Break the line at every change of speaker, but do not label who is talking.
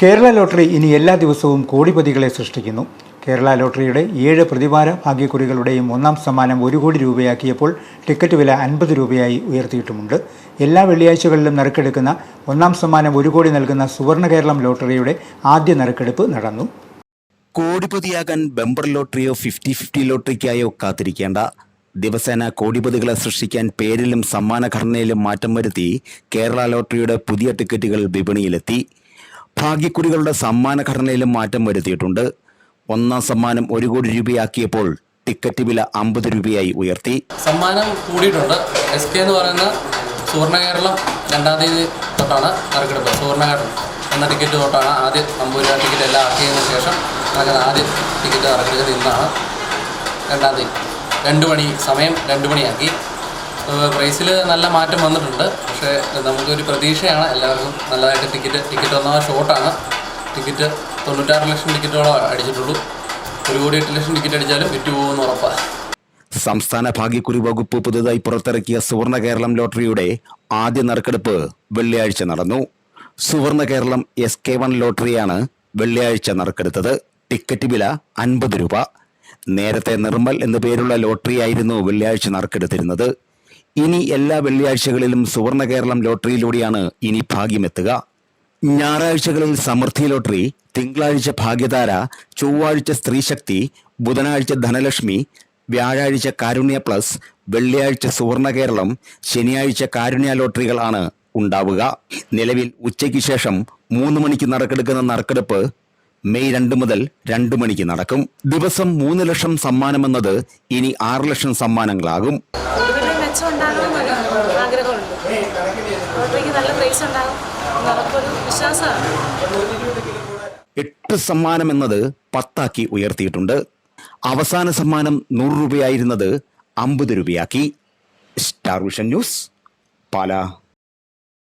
Kerala lottery ഇനി എല്ലാ ദിവസവും കോടിപതികളെ സൃഷ്ടിക്കുന്നു. കേരള ലോട്ടറിയുടെ ഏഴ് പ്രതിവാര ഭാഗ്യക്കുറികളുടെയും ഒന്നാം സമ്മാനം ഒരു കോടി രൂപയാക്കിയപ്പോൾ ടിക്കറ്റ് വില അൻപത് രൂപയായി ഉയർത്തിയിട്ടുമുണ്ട്. എല്ലാ വെള്ളിയാഴ്ചകളിലും നറുക്കെടുക്കുന്ന ഒന്നാം സമ്മാനം ഒരു കോടി നൽകുന്ന സുവർണ കേരളം ലോട്ടറിയുടെ ആദ്യ നറുക്കെടുപ്പ് നടന്നു.
കോടിപതിയാകാൻ ബമ്പർ ലോട്ടറിയോ ഫിഫ്റ്റി ഫിഫ്റ്റി ലോട്ടറിക്കായോ കാത്തിരിക്കേണ്ട. ദിവസേന കോടിപതികളെ സൃഷ്ടിക്കാൻ പേരിലും സമ്മാനഘടനയിലും മാറ്റം വരുത്തി കേരള ലോട്ടറിയുടെ പുതിയ ടിക്കറ്റുകൾ വിപണിയിലെത്തി. ഭാഗ്യക്കുറികളുടെ സമ്മാന ഘടനയിലും മാറ്റം വരുത്തിയിട്ടുണ്ട്. ഒന്നാം സമ്മാനം ഒരു കോടി രൂപയാക്കിയപ്പോൾ ടിക്കറ്റ് വില അമ്പത് രൂപയായി ഉയർത്തി.
സമ്മാനം കൂടിയിട്ടുണ്ട്. എസ് കെ എന്ന് പറയുന്ന സുവർണ കേരളം രണ്ടാം തീയതി തൊട്ടാണ് ഇറക്കിടുന്നത് സുവർണ കേരളം എന്ന ടിക്കറ്റ് തൊട്ടാണ് ആദ്യം അമ്പത് രൂപ ടിക്കറ്റ് എല്ലാം ആക്കിയതിന് ശേഷം അങ്ങനെ ആദ്യം ടിക്കറ്റ് ഇറക്കിയത് ഇന്നാണ് രണ്ടാം തീയതി. രണ്ട് മണി സമയം രണ്ട് മണിയാക്കി. പ്രൈസിൽ നല്ല മാറ്റം വന്നിട്ടുണ്ട്. പക്ഷേ നമുക്കൊരു പ്രതീക്ഷയാണ്. എല്ലാവർക്കും നല്ലതായിട്ട് ടിക്കറ്റ് ടിക്കറ്റ് വന്നാൽ ഷോർട്ടാണ് ടിക്കറ്റ് തൊണ്ണൂറ്റാറ് ലക്ഷം ടിക്കറ്റോളം അടിച്ചിട്ടുള്ളൂ. ഒരു കോടി എട്ട് ലക്ഷം ടിക്കറ്റ് അടിച്ചാലും വിറ്റ് പോകുമെന്ന് ഉറപ്പാണ്
സംസ്ഥാന ഭാഗ്യക്കുറി വകുപ്പ് പുതുതായി പുറത്തിറക്കിയ സുവർണ കേരളം ലോട്ടറിയുടെ ആദ്യ നറുക്കെടുപ്പ് വെള്ളിയാഴ്ച നടന്നു. Suvarna Keralam S K one ലോട്ടറിയാണ് വെള്ളിയാഴ്ച നറുക്കെടുത്തത്. ടിക്കറ്റ് വില അൻപത് രൂപ. നേരത്തെ നിർമ്മൽ എന്നു പേരുള്ള ലോട്ടറിയായിരുന്നു വെള്ളിയാഴ്ച നറുക്കെടുത്തിരുന്നത്. ഇനി എല്ലാ വെള്ളിയാഴ്ചകളിലും സുവർണ കേരളം ലോട്ടറിയിലൂടെയാണ് ഇനി ഭാഗ്യമെത്തുക ഞായറാഴ്ചകളിൽ സമൃദ്ധി ലോട്ടറി തിങ്കളാഴ്ച ഭാഗ്യധാര ചൊവ്വാഴ്ച സ്ത്രീശക്തി ബുധനാഴ്ച ധനലക്ഷ്മി വ്യാഴാഴ്ച കാരുണ്യ പ്ലസ് വെള്ളിയാഴ്ച സുവർണ കേരളം ശനിയാഴ്ച കാരുണ്യ ലോട്ടറികളാണ് ഉണ്ടാവുക. നിലവിൽ ഉച്ചയ്ക്ക് ശേഷം മൂന്ന് മണിക്ക് നറുക്കെടുക്കുന്ന നറുക്കെടുപ്പ് മെയ് രണ്ട് മുതൽ രണ്ടു മണിക്ക് നടക്കും. ദിവസം മൂന്ന് ലക്ഷം സമ്മാനമെന്നത് ഇനി ആറ് ലക്ഷം സമ്മാനങ്ങളാകും. എട്ട് സമ്മാനം എന്നത് പത്താക്കി ഉയർത്തിയിട്ടുണ്ട്. അവസാന സമ്മാനം നൂറ് രൂപയായിരുന്നത് അമ്പത് രൂപയാക്കി. Star Vision news Pala.